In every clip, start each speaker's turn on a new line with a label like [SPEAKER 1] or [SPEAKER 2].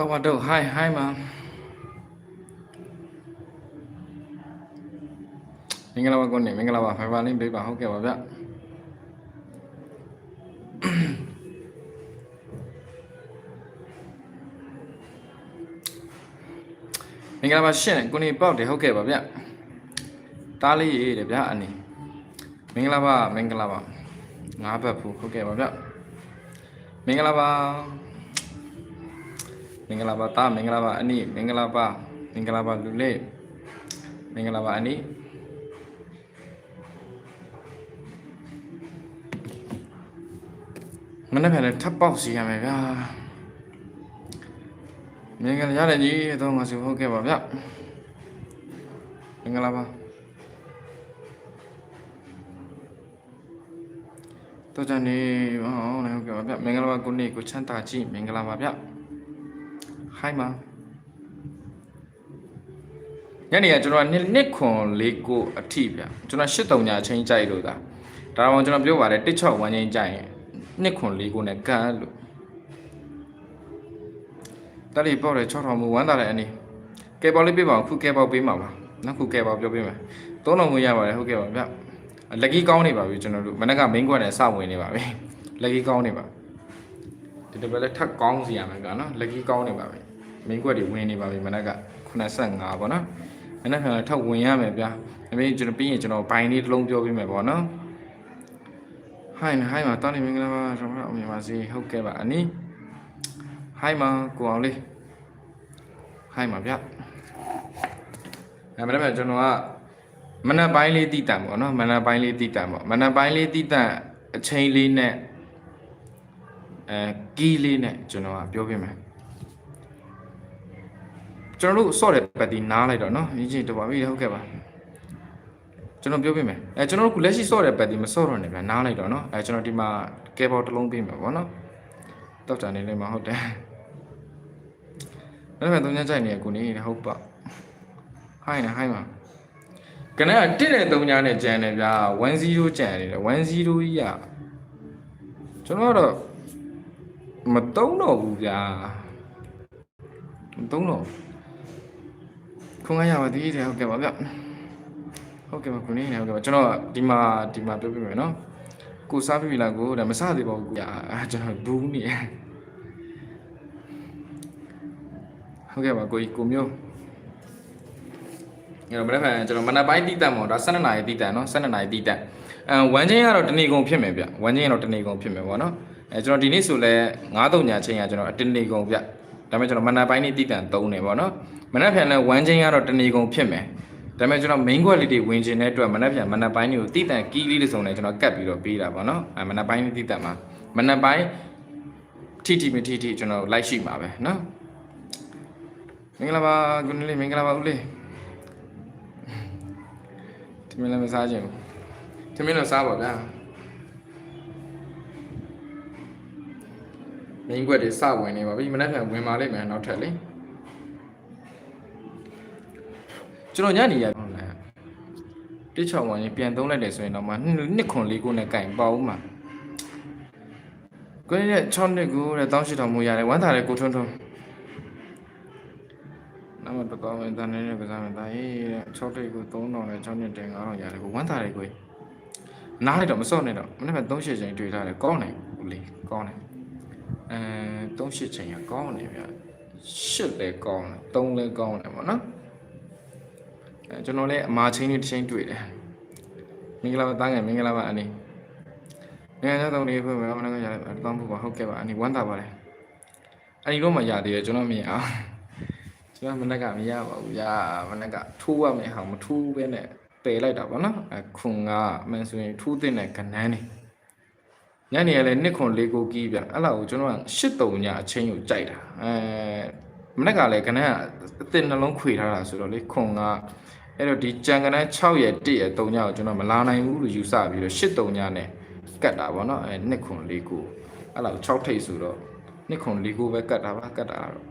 [SPEAKER 1] တော့ဝတော့ hi hi မှာမင်္ဂလာပါကိုနေမင်္ဂလာပါဖိုင်ဘာလင်းပေးပါဟုတ်ကဲ့ပါဗျမင်္ဂလာပါရှင်ကိုနေပေါက်တယ်ဟုတ်ကဲ့ပါဗျတားလေးရေးတယ်ဗျအနေမင်္ဂလာပါမင်္ဂလာပါငါးဘတ်ဘူးဟုတ်ကဲ့ပါဗျမင်္ဂလာပါ မင်္ဂလာပါတာမင်္ဂလာပါအနိမင်္ဂလာပါမင်္ဂလာပါလူလေးမင်္ဂလာပါအနိမနေ့ကလည်းထပ်ပေါက်စီရမယ်ဗျာမင်္ဂလာရတယ်ကြီးတော့ငါစုဟုတ်ကဲ့ပါဗျမင်္ဂလာပါတော့ကြနေဟောဟုတ်ကဲ့ပါဗျမင်္ဂလာပါကိုနေကိုချမ်းသာကြည့်မင်္ဂလာပါဗျ ဟိုင်းမှာညနေကကျွန်တော်နှစ်နှစ်ခွန်လေးကိုအထိဗျကျွန်တော်၈တုံညာအချင်းကြိုက်လို့သာဒါတော့ကျွန်တော်ပြောပါတယ်တစ်6ဝန်းချင်းကြိုက်ရင်နှစ်ခွန်လေးကိုနဲ့ကန်လို့တလီပေါ့တယ်6ထောင်မူဝမ်းသာတယ်အနေကဲပေါလေးပြပါအောင်ခုကဲပေါပေးမှာပါနောက်ခုကဲပေါပြောပေးမယ်သုံးတော်မူရပါတယ်ဟုတ်ကဲ့ပါဗျလက်ကြီးကောင်းနေပါပြီကျွန်တော်တို့မနေ့က main ကွက်နဲ့စဝင်နေပါပြီလက်ကြီးကောင်းနေပါဒီတစ်ပတ်လည်းထပ်ကောင်းစီရမယ်ဗျာနော်လက်ကြီးကောင်းနေပါပြီ မင်းကွက်တွေဝင်နေပါပြီမနက်က85ပေါ့နော်မနက်ကလည်းထပ်ဝင်ရမယ်ဗျာအမေကျွန်တော်ပြီးရင်ကျွန်တော်ဘိုင်းလေးတစ်လုံးပြောပေးမယ်ပေါ့နော်ဟိုင်းဟိုင်းမှာတားနေမင်္ဂလာပါကျွန်တော်အမြင်ပါစေဟုတ်ကဲ့ပါအနီးဟိုင်းမှာကိုအောင်လေးဟိုင်းမှာဗျအဲမနေ့ကကျွန်တော်ကမနက်ပိုင်းလေးတည်တံပေါ့နော်မနက်ပိုင်းလေးတည်တံပေါ့မနက်ပိုင်းလေးတည်တံအချိန်လေးနဲ့အဲကီးလေးနဲ့ကျွန်တော်ကပြောပြမယ် ကျွန်တော်တို့ဆော့တဲ့ပတ်တီနားလိုက်တော့နော်ရင်းချင်းတပါပြီဟုတ်ကဲ့ပါကျွန်တော်ပြောပြမယ်အဲကျွန်တော်တို့ခုလက်ရှိဆော့တဲ့ပတ်တီမဆော့တော့နေဗျာနားလိုက်တော့နော်အဲကျွန်တော်ဒီမှာကဲဘောတစ်လုံးပေးမယ်ပေါ့နော်တောက်တာနေလေးမှာဟုတ်တယ်ဒါပေမဲ့သုံးညကြိုက်နေကိုနေနေဟုတ်ပါဟိုင်းနေဟိုင်းမှာကနေ့က1နဲ့3ညနဲ့ကြံတယ်ဗျာ10ကြံနေတယ်10ကြီးကကျွန်တော်တော့မတုံးတော့ဘူးဗျာမတုံးတော့ဘူး ခုံရရပါသေးတယ်ဟုတ်ကဲ့ပါဗျဟုတ်ကဲ့ပါခုနေနေဟုတ်ကဲ့ပါကျွန်တော်ဒီမှာဒီမှာပြောပြမယ်နော်ကိုစားပြီလားကိုဒါမစားသေးပါဘူးကိုအာကျွန်တော်ဘူးနေဟုတ်ကဲ့ပါကိုကြီးကိုမျိုးအဲ့တော့မနေ့ကကျွန်တော်မနက်ပိုင်းတီးတန်ပေါ့ဒါ12နာရီတီးတန်နော်12နာရီတီးတန်အဲဝမ်းချင်းကတော့တနေကုန်ဖြစ်မယ်ဗျဝမ်းချင်းကတော့တနေကုန်ဖြစ်မယ်ပေါ့နော်အဲကျွန်တော်ဒီနေ့ဆိုလဲ9-3ညချင်းကကျွန်တော်အတနေကုန်ဗျဒါပေမဲ့ကျွန်တော်မနက်ပိုင်းနေ့တီးတန်3နေပေါ့နော် မနက်ဖြန်လဲဝမ်းချင်းကတော့တနေကုန်ဖြစ်မယ်ဒါပေမဲ့ကျွန်တော် main quality တွေဝင်ခြင်းတဲ့အတွက်မနက်ဖြန်မနက်ပိုင်းတွေကိုတိတန်ကီးလေးတွေစုံနေကျွန်တော်ကတ်ပြီးတော့ပေးတာပေါ့နော်အဲမနက်ပိုင်းတိတန်မှာမနက်ပိုင်းထိထိမထိထိကျွန်တော်လိုက်ရှိမှာပဲနော်မင်္ဂလာပါကုနလေးမင်္ဂလာပါဦးလေးဒီမင်းလည်းမစားခြင်းဘူးဒီမင်းတော့စားပါဗျာ main quality တွေစဝင်နေပါပြီမနက်ဖြန်ဝင်ပါလိမ့်မယ်နောက်ထပ်လေး ကျွန်တော်ညနေရဟုတ်လားတစ်ချောင်းဝင်ရင်ပြန်သုံးလိုက်တယ်ဆိုရင်တော့မှနှစ်ခွန်လေးကိုနဲ့ကင်ပါဦးမှာကိုရဲ့6နှစ်ကိုတဲ့တောင်းရှိတော်မူရတယ်ဝမ်းသာတယ်ကိုထွန်းထွန်းနမတော်တော်ဝင်တန်းနေတဲ့ကစားမယ်တာရေးတဲ့6တိတ်ကို3000နဲ့6နှစ်တင်9000ရတယ်ကိုဝမ်းသာတယ်ကိုနားလိုက်တော့မစော့နဲ့တော့မနေ့က3ချိန်ချိန်တွေ့ထားတယ်ကောင်းတယ်ဦးလေးကောင်းတယ်အဲ3ချိန်ကကောင်းတယ်ဗျ8လည်းကောင်းတယ်3လည်းကောင်းတယ်ပေါ့နော်အဲ ကျွန်တော်လည်းအမာချင်းလေးတစ်ချိန်တွေ့တယ်မင်္ဂလာပါတားငယ်မင်္ဂလာပါအနေငယ်သားတောင်းလေးဖွင့်မယ်မနက်ကရတယ်တောင်းဖို့ပါဟုတ်ကဲ့ပါအနေဝမ်းသာပါတယ်အဲ့ဒီတော့မှရသေးတယ်ကျွန်တော်မြင်အောင်ကျွန်တော်မနက်ကမရပါဘူးရမနက်ကထိုးရမယ်ဟာမထိုးပဲနဲ့ပယ်လိုက်တာပေါ့နော်အခွန်ကမန်ဆိုရင်ထိုးတဲ့နဲ့ကနန်းနေညနေကလည်းနှစ်ခွန်လေးကိုကီးပြန်အဲ့လောက်ကိုကျွန်တော်ကရှစ်တုံညအချင်းကိုကြိုက်တာအဲမနက်ကလည်းကနန်းကအစ်စ်နှလုံးခွေထားတာဆိုတော့လေခွန်က အဲ့တော့ဒီကြံကနန်း6ရဲ့1ရဲ့3ညကိုကျွန်တော်မလာနိုင်ဘူးလို့ယူဆပြီးတော့8 3ညနဲ့ကတ်တာဗောနော်အဲနှစ်ခွန်၄ခုအဲ့လောက်6ထိပ်ဆိုတော့နှစ်ခွန်၄ခုပဲကတ်တာပါကတ်တာတော့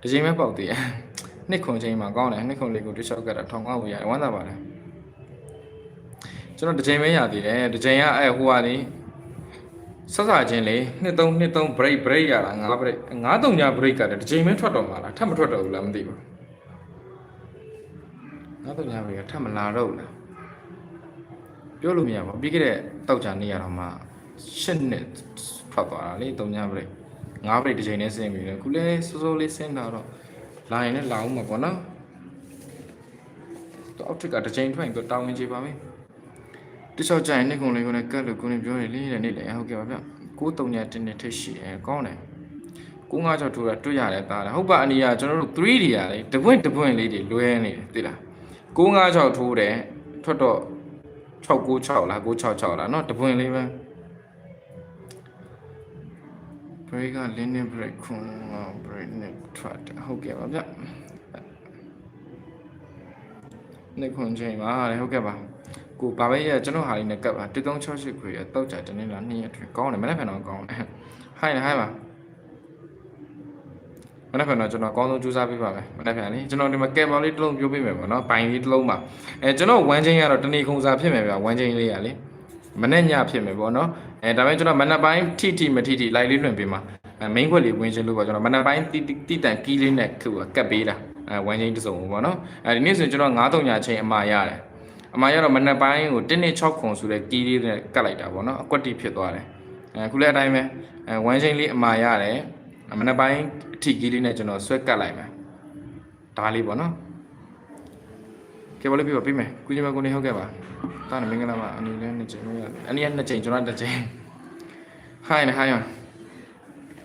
[SPEAKER 1] ဒီချိန်မဲ့ပေါက်သေးတယ်နှစ်ခွန်ချိန်မှာကောင်းတယ်နှစ်ခွန်၄ခုတစ်ချောက်ကတ်တာထောင်ကောက်ဝရတယ်ဝမ်းသာပါတယ်ကျွန်တော်ဒီချိန်ပဲရသေးတယ်ဒီချိန်ကအဲဟိုကနေ ဆက်စားချင်းလေနှစ်သုံးနှစ်သုံး break break ရတာငါ break ငါးတုံညာ break ကတည်းတစ်ချိန်မဲထွက်တော့မှာလားထပ်မထွက်တော့ဘူးလားမသိဘူးငါးတုံညာ break ကထပ်မလာတော့ဘူးလားပြောလို့မရပါဘူးပြီးခဲ့တဲ့တောက်ချာနေရတော့မှရှစ်နှစ်ထွက်သွားတာလေတုံညာ break ငါး break တစ်ချိန်နဲ့ဆင်းပြီလေခုလဲစိုးစိုးလေးဆင်းလာတော့လာရင်လည်းလာအောင်မှာပေါ့နော်တော့အောက်ထက်ကတစ်ချိန်ထွက်ရင်တော့တောင်းဝင်ကြပါမယ် တခြားကြရင်နှစ်ခုလေးကိုလည်းကတ်လို့ကိုနေပြောရလေတဲ့နေ့လေဟုတ်ကဲ့ပါဗျ6 3ညတင်းနေထိရှိတယ်ကောင်းတယ်9 5 6ထိုးတာတွေ့ရတယ်တာဟုတ်ပါအနီးကကျွန်တော်တို့ 3D ရာလေတပွင့်တပွင့်လေးတွေလွဲနေတယ်သိလား9 5 6ထိုးတယ်ထွက်တော့6 9 6လား9 6 6လားเนาะတပွင့်လေးပဲ break က linear break ခွန် break နဲ့ထွက်တယ်ဟုတ်ကဲ့ပါဗျနေခွန်ချိန်ပါလေဟုတ်ကဲ့ပါ ကိုဘာပဲရကျွန်တော်ဟာလေးနဲ့ကပ်ပါ1368ခွေရတောက်ကြတနေ့လား2ရက်ထွေကောင်းတယ်မနေ့ကတော့ကောင်းတယ်ဟိုင်းဟိုင်းပါမနေ့ကတော့ကျွန်တော်အကောင်းဆုံးကြိုးစားပေးပါမယ်မနေ့ကလေကျွန်တော်ဒီမှာကယ်မော်လေးတစ်လုံးပြိုးပေးမယ်ပေါ့နော်ဘိုင်လေးတစ်လုံးပါအဲကျွန်တော်ဝမ်းချင်းကတော့တနေ့ခုံစားဖြစ်မယ်ဗျဝမ်းချင်းလေးရလေမနေ့ညဖြစ်မယ်ပေါ့နော်အဲဒါပေမဲ့ကျွန်တော်မနေ့ပိုင်းထိထိမထိထိလိုက်လေးလွှင့်ပေးမှာအဲ main ခွက်လေးဝင်ချင်းလို့ပေါ့ကျွန်တော်မနေ့ပိုင်းတိတိတန်ကီးလေးနဲ့ခုကတ်ပေးတာအဲဝမ်းချင်းတစ်စုံပေါ့နော်အဲဒီနေ့ဆိုရင်ကျွန်တော်9 3ညချင်းအမှားရတယ် အမှန်ရတော့မနက်ပိုင်းကို1နှစ်6ခွန်ဆိုတဲ့ကီးလေးနဲ့ကတ်လိုက်တာပေါ့နော်အကွက်တိဖြစ်သွားတယ်အဲခုလည်းအတိုင်းပဲအဲဝမ်းချင်းလေးအမှားရတယ်မနက်ပိုင်းအထီကီးလေးနဲ့ကျွန်တော်ဆွဲကတ်လိုက်မယ်ဒါလေးပေါ့နော်ကဲဘလေးပြပါပြီးမယ်ကုကြီးမကုနေဟုတ်ကဲ့ပါတာနေမင်္ဂလာပါအနီလည်းနှစ်ချိန်မရအနီကနှစ်ချိန်ကျွန်တော်တစ်ချိန်ဟိုင်းနေဟိုင်းရ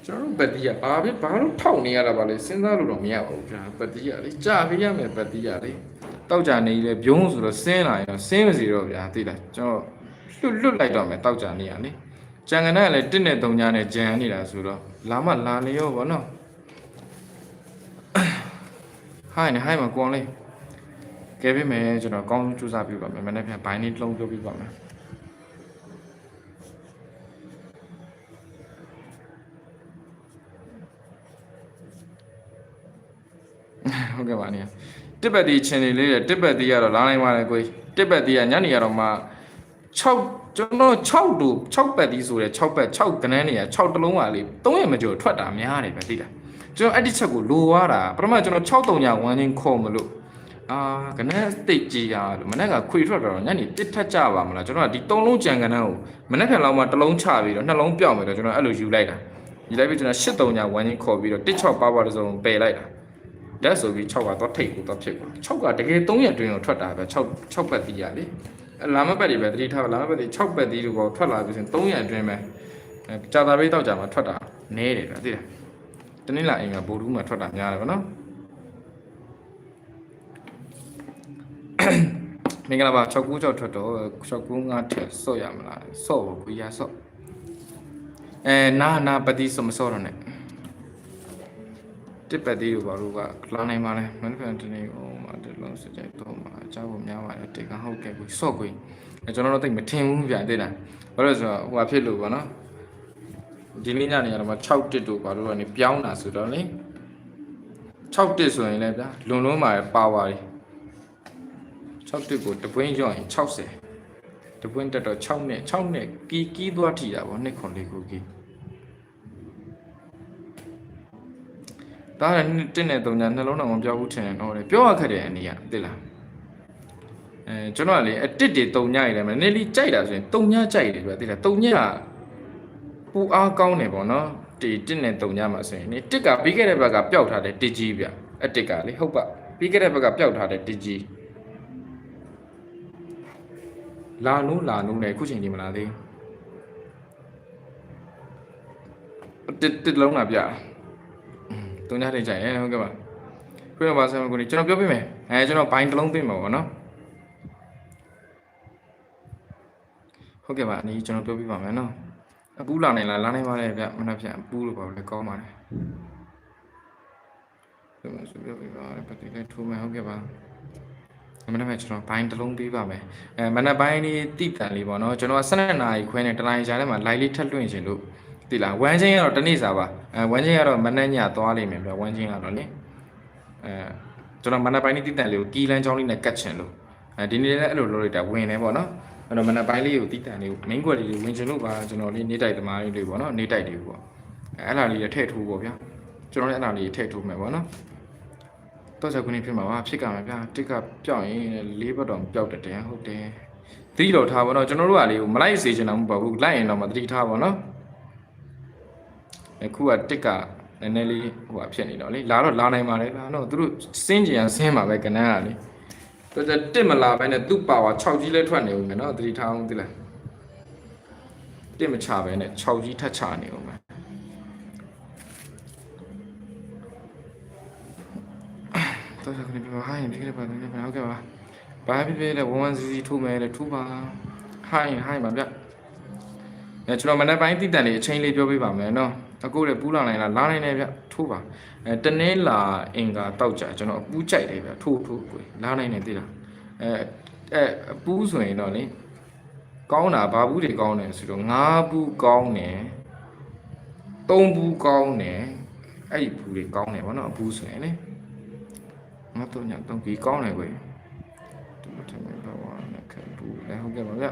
[SPEAKER 1] ကျွန်တော်တို့ပတိရဘာဖြစ်ဘာလို့ထောက်နေရတာပါလဲစဉ်းစားလို့တော့မရပါဘူးဗျာပတိရလေကြာပြရမယ်ပတိရလေ တောက်ကြနေလေဘုံဆိုတော့ဆင်းလာရင်တော့ဆင်းမစီတော့ဗျာသိလားကျွန်တော်လွတ်လွတ်လိုက်တော့မယ်တောက်ကြနေရလေကြံကနဲ့လည်းတစ်နဲ့သုံးညာနဲ့ကြံနေတာဆိုတော့လာမလာနေရောဗောနော်ဟိုင်းနေဟိုင်းမကွန်လေးကဲပြမယ်ကျွန်တော်ကောင်းစူးစမ်းပြပါမယ်မနေ့ပြန်ဘိုင်းလေးတစ်လုံးပြောပြပါမယ်ဟုတ်ကဲ့ပါနေ တစ်ပတ်တီချင်းနေလေးတဲ့တစ်ပတ်တီကတော့လာနိုင်ပါတယ်ကိုကြီးတစ်ပတ်တီကညနေရတော့မှ6ကျွန်တော်6တူ6ပတ်တီဆိုတဲ့6ပတ်6ကနန်းနေရ6တလုံးပါလေ3ရက်မကျော်ထွက်တာများတယ်ပဲသိလားကျွန်တော်အဲ့ဒီချက်ကိုလိုသွားတာပထမကျွန်တော်6တုံညာဝမ်းချင်းခေါ်မလို့အာကနန်းတိတ်ကြီးရလို့မနေ့ကခွေထွက်တော့ညနေတစ်ထက်ကြပါမလားကျွန်တော်ကဒီ3လုံးကြံကနန်းကိုမနေ့ကလောက်မှတစ်လုံးချပြီးတော့နှလုံးပြောက်မယ်တော့ကျွန်တော်အဲ့လိုယူလိုက်တာယူလိုက်ပြီးကျွန်တော်8တုံညာဝမ်းချင်းခေါ်ပြီးတော့16ပါပါတစ်စုံပယ်လိုက်တာ လက်ဆိုပြီး6ကတော့ထိတ်ကိုတော့ဖြစ်သွား6ကတကယ်3ရက်တွင်းကိုထွက်တာပဲ6 6ပတ်တီးရလေလာမပတ်တွေပဲတတိထားလာမပတ်တွေ6ပတ်တီးတို့ကထွက်လာပြီးဆိုရင်3ရက်အတွင်းပဲကြာတာပေးတော့ကြာမှာထွက်တာနဲတယ်ကွာသိလားတနင်္လာအိမ်ကဘိုလ်ဘူးမှာထွက်တာများတယ်ဗောနော်မင်္ဂလာပါ696ထွက်တော့695ထက်ဆော့ရမလားဆော့ဖို့ကိုရဆော့အဲနာနာပတိစမဆော့တော့နဲ့ တစ်ပတ်သေးတို့ဘာလို့ကလာနိုင်ပါလဲမန်ဖန်တနေဟိုမှာဒီလုံးစကြိုက်တော့မှာအကြောက်ဖို့များပါတယ်တေကဟုတ်ကဲ့ကိုဆော့ကိုအဲကျွန်တော်တို့တိတ်မထင်ဘူးဗျာသိလားဘာလို့လဲဆိုတော့ဟိုဟာဖြစ်လို့ပေါ့နော်ဒီနေ့ညနေကတော့6တစ်တို့ဘာလို့ကနေပြောင်းတာဆိုတော့လေ6တစ်ဆိုရင်လည်းဗျာလွန်လုံးမှာပါဝါတွေ6တစ်ကိုတပွင့်ရော့ရင်60တပွင့်တက်တော့6နဲ့6နဲ့ကီကီးသွားထီတာပေါ့နှစ်ခွန်လေးကိုကီး ဒါကတစ်နဲ့သုံးညာနှလုံးတော်မပြောဘူးထင်တယ်တော့လေပြောရခက်တယ်အနေရသိလားအဲကျွန်တော်ကလေအတစ်တွေသုံးညာရတယ်မနေလီကြိုက်တာဆိုရင်သုံးညာကြိုက်တယ်ပြသိလားသုံးညာပူအားကောင်းတယ်ပေါ့နော်ဒီတစ်နဲ့သုံးညာမှာဆိုရင်နေတစ်ကပြီးခဲ့တဲ့ဘက်ကပျောက်ထားတဲ့တစ်ကြီးဗျအတစ်ကလေဟုတ်ပါပြီးခဲ့တဲ့ဘက်ကပျောက်ထားတဲ့တစ်ကြီးလာနူးလာနူးနဲ့အခုချိန်ဒီမလာသေးဘူးတစ်တစ်လုံးလာဗျ တုံးညထိတ်ကြရင်ဟုတ်ကဲ့ပါပြတော့ပါဆရာကိုကျွန်တော်ပြောပြမယ်အဲကျွန်တော်ဘိုင်းတစ်လုံးပြမှာပေါ့နော်ဟုတ်ကဲ့ပါအနည်းကျွန်တော်ပြောပြပါမယ်နော်အပူးလာနိုင်လားလာနိုင်ပါလေဗျမနှက်ပြန်အပူးလို့ပါလေကောင်းပါတယ်ပြောမှဆိုပြောပြပါပတ်တိလေးထိုးမယ်ဟုတ်ကဲ့ပါမနေ့ကကျွန်တော်ဘိုင်းတစ်လုံးပေးပါမယ်အဲမနေ့ပိုင်းလေးတိတန်လေးပေါ့နော်ကျွန်တော်က12နာရီခွဲနဲ့တလိုင်းရှားထဲမှာ live လေးထပ်လွှင့်ခြင်းလို့ တိလားဝမ်းချင်းကတော့တနေ့စာပါအဲဝမ်းချင်းကတော့မနှက်ညသွားလိမ့်မယ်ပြဝမ်းချင်းကတော့လေအဲကျွန်တော်မနက်ပိုင်းနေ့တိတန်လေးကိုကီလန်းချောင်းလေးနဲ့ကတ်ချင်လို့အဲဒီနေ့လည်းအဲ့လိုလုပ်လိုက်တာဝင်တယ်ပေါ့နော်အဲ့တော့မနက်ပိုင်းလေးကိုတီးတန်လေးကို main ကွက်လေးတွေဝင်ချင်လို့ပါကျွန်တော်လေးနေတိုက်သမားလေးတွေပေါ့နော်နေတိုက်တွေပေါ့အဲ့အဲ့လားလေးထည့်ထိုးပေါ့ဗျာကျွန်တော်လည်းအဲ့လားလေးထည့်ထိုးမယ်ပေါ့နော်တော့ချက်ခုနေဖြစ်မှာပါဖြစ်ကမှာဗျာတစ်ကပြောက်ရင်လေးဘက်တော့ပျောက်တယ်တဲ့ဟုတ်တယ်သတိတော်ထားပါတော့ကျွန်တော်တို့ကလေးကိုမလိုက်စေချင်တာမဟုတ်ပါဘူးလိုက်ရင်တော့မသတိထားပါနော် အခုကတစ်ကနည်းနည်းလေးဟိုဟာဖြစ်နေတော့လေလာတော့လာနိုင်ပါလေဗျာနော်သူတို့စင်းကြံဆင်းပါပဲကနန်းကလေတော်တော်တစ်မလာပဲနဲ့သူ့ပါဝါ6ကြီးလဲထွက်နေဦးမယ်နော်သတိထားအောင်သိလားတစ်မချပဲနဲ့6ကြီးထက်ချနေဦးမယ်တော်တော်ကနေပြပါဟိုင်းဒီကလေးပါဒီကလေးပါဟုတ်ကဲ့ပါဘာဖြစ်ဖြစ်လဲဝမ်းဝမ်းစီစီထိုးမယ်လေထိုးပါဟိုင်းဟိုင်းပါဗျအဲကျွန်တော်မနေ့ပိုင်းတိတန်လေးအချိန်လေးပြောပြပါမယ်နော် အခုလည်းပူးလာနိုင်လားလာနိုင်တယ်ဗျထိုးပါအဲတနေ့လာအင်္ဂါတောက်ကြကျွန်တော်အပူးကြိုက်တယ်ဗျထိုးထိုးကိုလာနိုင်တယ်သိလားအဲအဲအပူးဆိုရင်တော့လေကောင်းတာဘာဘူးတွေကောင်းတယ်ဆိုတော့၅ဘူးကောင်းတယ်၃ဘူးကောင်းတယ်အဲ့ဒီဘူးတွေကောင်းတယ်ဗောနော်အပူးဆိုရင်လေငါတော့ညတော့ကြီးကောင်းတယ်ကွယ်ဒီမှာထမင်းပါဝါနဲ့ခံဘူးလဲဟုတ်ကဲ့ပါဗျ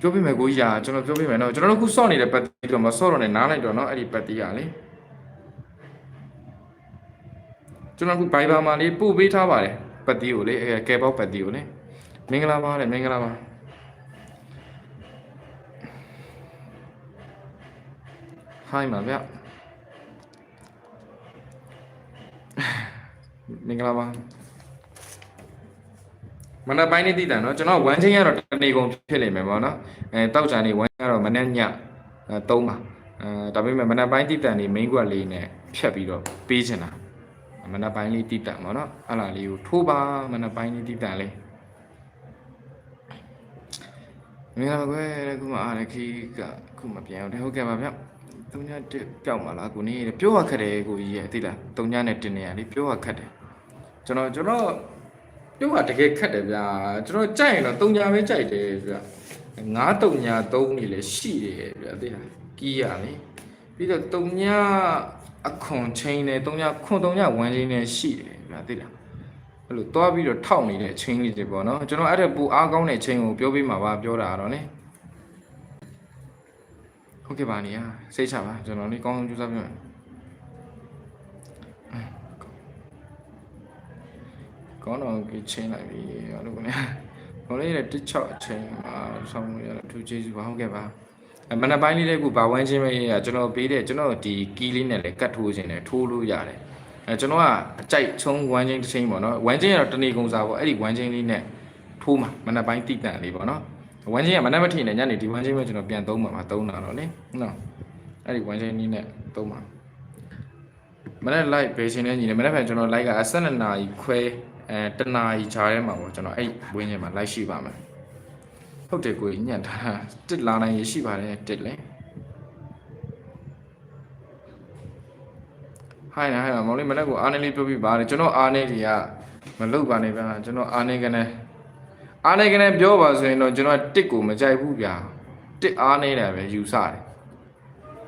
[SPEAKER 1] ပြောပြမယ်ကိုကြီးရာကျွန်တော်ပြောပြမယ်နော်ကျွန်တော်တို့ခုစော့နေတဲ့ပတ်တီတော့မစော့တော့နဲ့နားလိုက်တော့နော်အဲ့ဒီပတ်တီကလေကျွန်တော်ခုဘိုင်ဘာမှာလေးပို့ပေးထားပါတယ်ပတ်တီကိုလေအဲကဲပေါက်ပတ်တီကိုလေမင်္ဂလာပါလေမင်္ဂလာပါဟိုင်းပါဗျမင်္ဂလာပါမနက်ပိုင်းနေ့တည်တယ်နော်ကျွန်တော်ဝမ်းချင်းရတော့တ နေကုန်ဖြစ်နေမယ်ပေါ့နော်အဲတောက်ချာနေဝမ်းရတော့မနက်ညအဲ3ပါအဲဒါပေမဲ့မနက်ပိုင်းတည်တယ်နေ main ကွက်လေးနဲ့ဖြတ်ပြီးတော့ပေးချင်တာမနက်ပိုင်းလေးတည်တယ်ပေါ့နော်အဲ့လာလေးကိုထိုးပါမနက်ပိုင်းလေးတည်တယ်လေးမင်္ဂလာပါကွယ်ခုမှအားရခီးကခုမှပြန်အောင်တယ်ဟုတ်ကဲ့ပါဗျတုံညာတက်ပြောက်ပါလားကိုနေပြောရခက်တယ်ကိုကြီးရဲ့သိလားတုံညာနဲ့တင်နေရလေပြောရခက်တယ်ကျွန်တော်ကျွန်တော် ပြောရတကယ်ခက်တယ်ဗျာကျွန်တော်ကြိုက်ရင်တော့တုံညာပဲကြိုက်တယ်ဗျာငါးတုံညာသုံးနေလေရှိတယ်ဗျာသိလားကီးရလေပြီးတော့တုံညာအခွန်ချင်းနဲ့တုံညာခွန်တုံညာဝမ်းချင်းနဲ့ရှိတယ်ဗျာသိလားအဲ့လိုတွားပြီးတော့ထောက်နေတဲ့ချင်းလေးတွေပေါ့နော်ကျွန်တော်အဲ့ဒါပူအားကောင်းတဲ့ချင်းကိုပြောပြမှာပါပြောတာကတော့လေဟုတ်ကဲ့ပါနေရစိတ်ချပါကျွန်တော်လေးကောင်းဆုံးကြိုးစားပြမယ် ကောင်းတော့ကြီးချင်းလိုက်ပြီအဲ့လိုကနေဟိုလေးတဲ့တစ်ချော့အချိန်မှာဆောင်းရထူးကျေးဇူးပါဟုတ်ကဲ့ပါအမနက်ပိုင်းလေးလေးကဘာဝန်းချင်းပဲရကျွန်တော်ပေးတဲ့ကျွန်တော်ဒီကီးလေးနဲ့လည်းကတ်ထိုးခြင်းနဲ့ထိုးလို့ရတယ်အဲကျွန်တော်ကအကြိုက်ချုံဝမ်းချင်းတစ်ချိန်ပေါ့နော်ဝမ်းချင်းကတော့တနေကုန်စားပေါ့အဲ့ဒီဝမ်းချင်းလေးနဲ့ထိုးမှာမနက်ပိုင်းတိတန်လေးပေါ့နော်ဝမ်းချင်းကမနက်မထိနဲ့ညနေဒီဝမ်းချင်းပဲကျွန်တော်ပြန်သုံးမှာမှာသုံးတာတော့လေနော်အဲ့ဒီဝမ်းချင်းလေးနဲ့သုံးမှာမနက် live ဘေးချင်းနဲ့ညီနေမနက်ဖြန်ကျွန်တော် live က12နာရီခွဲ အဲတနာရီခြားထဲမှာပေါ့ကျွန်တော်အဲ့ဝင်းချင်းမှာ live ရှိပါမယ်ဟုတ်တယ်ကိုညံ့တာတစ်လာနိုင်ရရှိပါတယ်တစ်လေဟိုင်းဟိုင်းမောင်လေးမနေ့ကအားနေလေးပြောပြပါတယ်ကျွန်တော်အားနေကြီးကမလုတ်ပါနဲ့ဗျာကျွန်တော်အားနေကနေအားနေကနေပြောပါဆိုရင်တော့ကျွန်တော်တစ်ကိုမကြိုက်ဘူးဗျာတစ်အားနေတယ်ပဲယူဆတယ်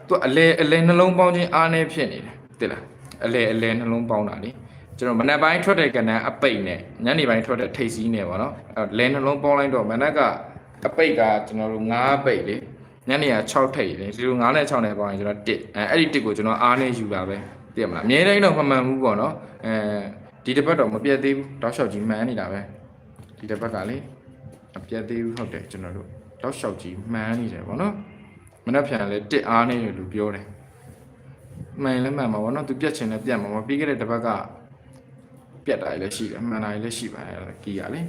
[SPEAKER 1] သူအလဲအလဲနှလုံးပေါင်းခြင်းအားနေဖြစ်နေတယ်တိလားအလဲအလဲနှလုံးပေါင်းတာလေ ကျွန်တော်မနက်ပိုင်းထွက်တဲ့ကဏ္ဍအပိတ်နဲ့ညနေပိုင်းထွက်တဲ့ထိတ်စီးနဲ့ပေါ့နော်အဲလဲနှလုံးပေါင်းလိုက်တော့မနက်ကအပိတ်ကကျွန်တော်တို့9ပိတ်လေညနေက6ထိတ်လေဒီလို9နဲ့6နဲ့ပေါင်းရင်ကျွန်တော်1အဲအဲ့ဒီ1ကိုကျွန်တော်အားနေယူတာပဲသိရမလားအမြဲတမ်းတော့မမှန်ဘူးပေါ့နော်အဲဒီတစ်ပတ်တော့မပြတ်သေးဘူးတောက်လျှောက်ကြီးမှန်နေတာပဲဒီတစ်ပတ်ကလေမပြတ်သေးဘူးဟုတ်တယ်ကျွန်တော်တို့တောက်လျှောက်ကြီးမှန်နေတယ်ပေါ့နော်မနှက်ပြန်လဲ1အားနေတယ်လို့ပြောတယ်မှန်လည်းမှန်မှာပေါ့နော်သူပြတ်ချင်လည်းပြတ်မှာမပြီးခဲ့တဲ့တစ်ပတ်က ပြတ်တာလည်းရှိတယ်မှန်တာလည်းရှိပါတယ်ကီးရလေ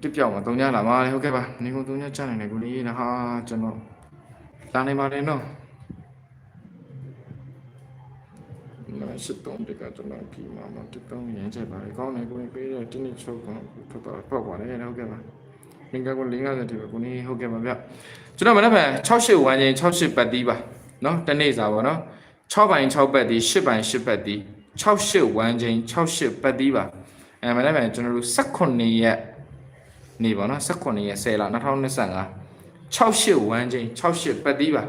[SPEAKER 1] တစ်ပြောက်မှာတုံညလာမှာလေဟုတ်ကဲ့ပါနေကုန်တုံညချနိုင်တယ်ကိုလေးဟာကျွန်တော်လာနေပါတယ်နော်နာရှစ်တုံးတကကျွန်တော်ကီမာမတစ်တုံးရမ်းချက်ပါလေကောင်းတယ်ကိုလေးပေးတဲ့တင်းနှစ်ချုပ်ကထွက်တော့ပေါ့ပါလေဟုတ်ကဲ့ပါမင်္ဂလာကို50တိပဲကိုလေးဟုတ်ကဲ့ပါဗျကျွန်တော်မနေ့က68ဝမ်းချင်း68ပတ်တီးပါနော်တနေ့စာပါနော်6ပိုင်း6ပတ်တီး10ပိုင်း10ပတ်တီး 68ဝမ်းချင်း68ပတ်သီးပါအဲမနေ့ကကျွန်တော်တို့18ရက်နေပါနော်18ရက်10လ2025 68ဝမ်းချင်း68ပတ်သီးပါ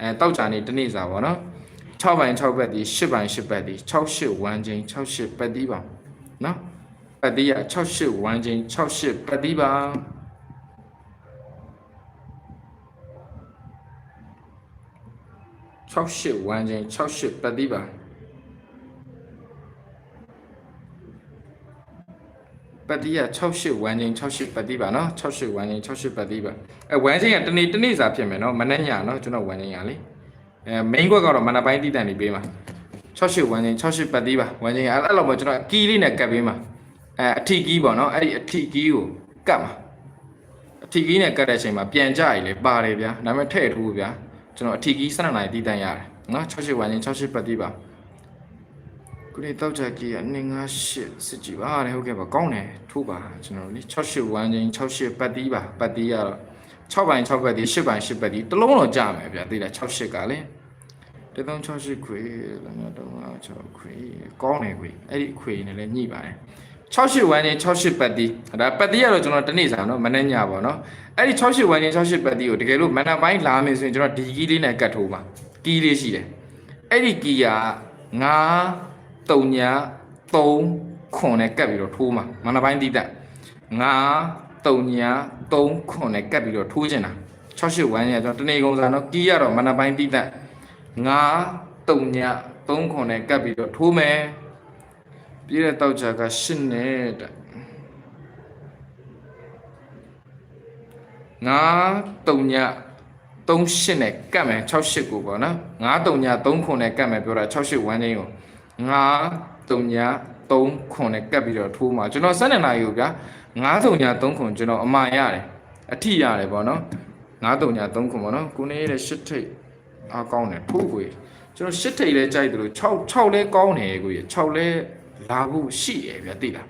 [SPEAKER 1] အဲတောက်ကြနေတနေ့စာပါနော်6ပိုင်း6ပတ်သီး10ပိုင်း10ပတ်သီး68ဝမ်းချင်း68ပတ်သီးပါနော်ပတ်သီးရ68ဝမ်းချင်း68ပတ်သီးပါ68ဝမ်းချင်း68ပတ်သီးပါ ပတ်တိက68ဝမ်းချင်း68ပတ်တိပါနော်68ဝမ်းချင်း68ပတ်တိပါအဲဝမ်းချင်းကတနေ့တနေ့စာဖြစ်မယ်နော်မနေ့ညနော်ကျွန်တော်ဝမ်းချင်းကလေအဲ main ကွက်ကတော့မနက်ပိုင်းတိတန်နေပေးမှာ68ဝမ်းချင်း68ပတ်တိပါဝမ်းချင်းကအဲ့လိုပေါ့ကျွန်တော်ကီးလေးနဲ့ကတ်ပေးမှာအဲအထီကီးပေါ့နော်အဲ့ဒီအထီကီးကိုကတ်မှာအထီကီးနဲ့ကတ်တဲ့အချိန်မှာပြန်ကြရည်လေပါတယ်ဗျာဒါပေမဲ့ထည့်ထိုးဗျာကျွန်တော်အထီကီး12နိုင်တီးတန်းရတယ်နော်68ဝိုင်းချင်း68ပတ်တိပါ ခုနေ့တောက်ချက်ကီးကနေ58စစ်ကြည့်ပါတဲ့ဟုတ်ကဲ့ပါကောင်းတယ်ထိုးပါကျွန်တော်လေ68ဝိုင်းချင်း68ပတ်တိပါပတ်တိကတော့6ပိုင်း6ပတ်တိ10ပိုင်း10ပတ်တိတစ်လုံးတော့ကြာမယ်ဗျာသိလား68ကလေ1368ခွေလည်းတော့6ခွေကောင်းတယ်ခွေအဲ့ဒီခွေနဲ့လည်းညှိပါတယ်68ဝမ်းချင်း68ပတ်တီဒါပတ်တီကတော့ကျွန်တော်တနေ့စာနော်မနေ့ညပေါ့နော်အဲ့ဒီ68ဝမ်းချင်း68ပတ်တီကိုတကယ်လို့မနက်ပိုင်းလာမယ်ဆိုရင်ကျွန်တော်ဒီကီးလေးနဲ့ကတ်ထိုးမှာကီးလေးရှိတယ်အဲ့ဒီကီးက9 3ည3ခွန်နဲ့ကတ်ပြီးတော့ထိုးမှာမနက်ပိုင်းတိတက်9 3ည3ခွန်နဲ့ကတ်ပြီးတော့ထိုးချင်တာ68ဝမ်းချင်းကကျွန်တော်တနေ့ကုန်စာနော်ကီးကတော့မနက်ပိုင်းတိတက်9 3ည3ခွန်နဲ့ကတ်ပြီးတော့ထိုးမယ်ပြည့်တဲ့တောက်ချာကရှင်းနေတဲ့ငါ3ည38နဲ့ကတ်မယ်68ကိုပေါ့နော်ငါ3ည3ခွန်နဲ့ကတ်မယ်ပြောတာ68ဝမ်းချင်းကို ငါ3ည3ခွန်နဲ့ကတ်ပြီးတော့ထိုးမှာကျွန်တော်12နာရီကိုဗျာငါ3ည3ခွန်ကျွန်တော်အမှန်ရတယ်အထိရတယ်ပေါ့နော်ငါ3ည3ခွန်ပေါ့နော်ကိုနေရဲ့8ထိတ်အားကောင်းတယ်ထိုးကိုကျွန်တော်8ထိတ်လဲကြိုက်တယ်လို့6 6လဲကောင်းတယ်ကိုကြီး6လဲလာဖို့ရှိတယ်ဗျသိလား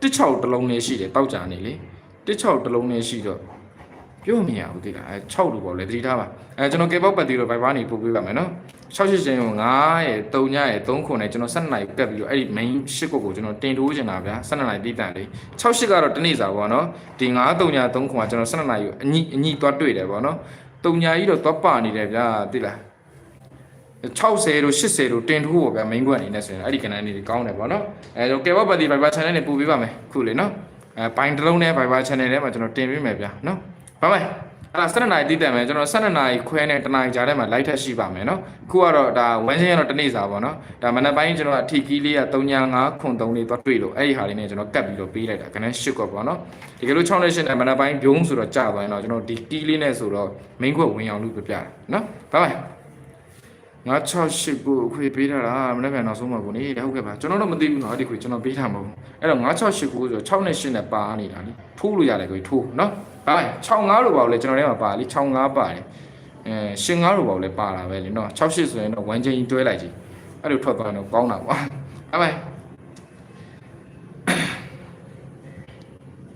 [SPEAKER 1] တစ်ချောက်တစ်လုံးလေးရှိတယ်တောက်ကြနေလေတစ်ချောက်တစ်လုံးလေးရှိတော့ ပြောမရဘူးသိလားအဲ6လို့ပေါ့လေသတိထားပါအဲကျွန်တော်ကေပေါက်ပတ်တီတော့ဘိုင်ဘာနေပို့ပေးပါမယ်နော်68ချင်းကို9ရဲ့3ညရဲ့3ခွန်နဲ့ကျွန်တော်12နိုင်ကတ်ပြီးတော့အဲ့ဒီ main 8ခုကိုကျွန်တော်တင်ထိုးချင်တာဗျာ12နိုင်တိတန်လေး68ကတော့တနေ့စာပေါ့နော်ဒီ9 3ည3ခွန်ကကျွန်တော်12နိုင်ကိုအညီအညီသွားတွေ့တယ်ပေါ့နော်3ညကြီးတော့သွားပနေတယ်ဗျာသိလား60တို့80တို့တင်ထိုးပေါ့ဗျာ main ကွက်အနေနဲ့ဆိုရင်အဲ့ဒီကဏ္ဍလေးကောင်းတယ်ပေါ့နော်အဲတော့ Kebab Party Viber channel နဲ့ပို့ပေးပါမယ်ခုလေနော်အဲပိုင်းတစ်လုံးနဲ့ Viber channel ထဲမှာကျွန်တော်တင်ပေးမယ်ဗျာနော် ဘာမဲအဲ့ဒါ7နာရီတည်တယ်မယ်ကျွန်တော်7နာရီခွဲနဲ့တနာရီကြားထဲမှာ live ထက်ရှိပါမယ်နော်ခုကတော့ဒါဝမ်းချင်းကတော့တနေ့စာပေါ့နော်ဒါမနက်ပိုင်းကျွန်တော်အထီကီးလေးက3ညာ5ခွန်3လေးသွားတွေ့လို့အဲ့ဒီဟာလေးနဲ့ကျွန်တော်ကတ်ပြီးတော့ပေးလိုက်တာခဏရှစ်ကွက်ပေါ့နော်ဒီကလို့6နဲ့8နဲ့မနက်ပိုင်းဘုံဆိုတော့ကြာသွားရင်တော့ကျွန်တော်ဒီကီးလေးနဲ့ဆိုတော့ main ကွက်ဝင်အောင်လုပ်ပြပြတယ်နော်ဘာမဲငါ68ကိုအခွေပေးထားတာမနေ့ကနောက်ဆုံးမှာကိုနေတယ်ဟုတ်ကဲ့ပါကျွန်တော်တော့မသိဘူးနော်အဲ့ဒီခွေကျွန်တော်ပေးထားမှာမဟုတ်အဲ့တော့968ကိုဆို6နဲ့8နဲ့ပါနေတာလीထိုးလို့ရတယ်ကိုထိုးနော် ဟာ65လို့ပါလို့လေကျွန်တော်ထဲမှာပါလ ी65 ပါတယ်အဲ85လို့ပါလို့လေပါတာပဲလीနော်68ဆိုရင်တော့1ချိန်တွဲလိုက်ကြည့်အဲ့လိုထွက်သွားရင်တော့ကောင်းတာပေါ့အဲ့ပါ